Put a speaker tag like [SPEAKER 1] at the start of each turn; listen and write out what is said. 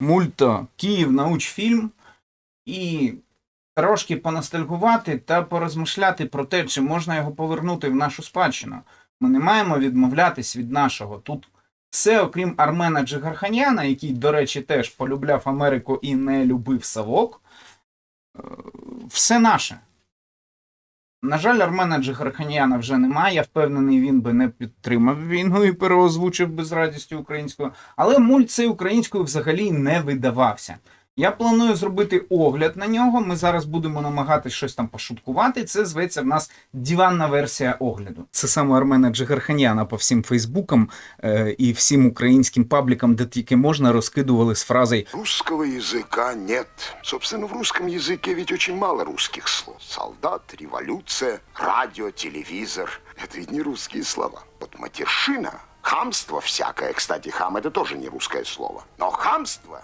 [SPEAKER 1] мульто Київ научфільм і трошки поностальгувати та порозмишляти про те, чи можна його повернути в нашу спадщину. Ми не маємо відмовлятись від нашого. Тут все, окрім Армена Джигарханяна, який, до речі, теж полюбляв Америку і не любив Савок, е, все наше. На жаль, Армена Джигарханяна вже немає. Я впевнений, він би не підтримав війну і переозвучив би з радістю українською. Але мульт цей українською взагалі не видавався. Я планую зробити огляд на нього. Ми зараз будемо намагатись щось там пошуткувати. Це зветься в нас диванна версія огляду. Це саме Армена Джигарханяна по всім Фейсбукам е, і всім українським паблікам, де тільки можна, розкидували з фразою
[SPEAKER 2] Русского языка нет. Собственно, в русском языке ведь очень мало русских слов. Солдат, революция, радио, телевизор. Это ведь не русские слова. Вот матершина, хамство всякое. Кстати, хам это тоже не русское слово. Но хамство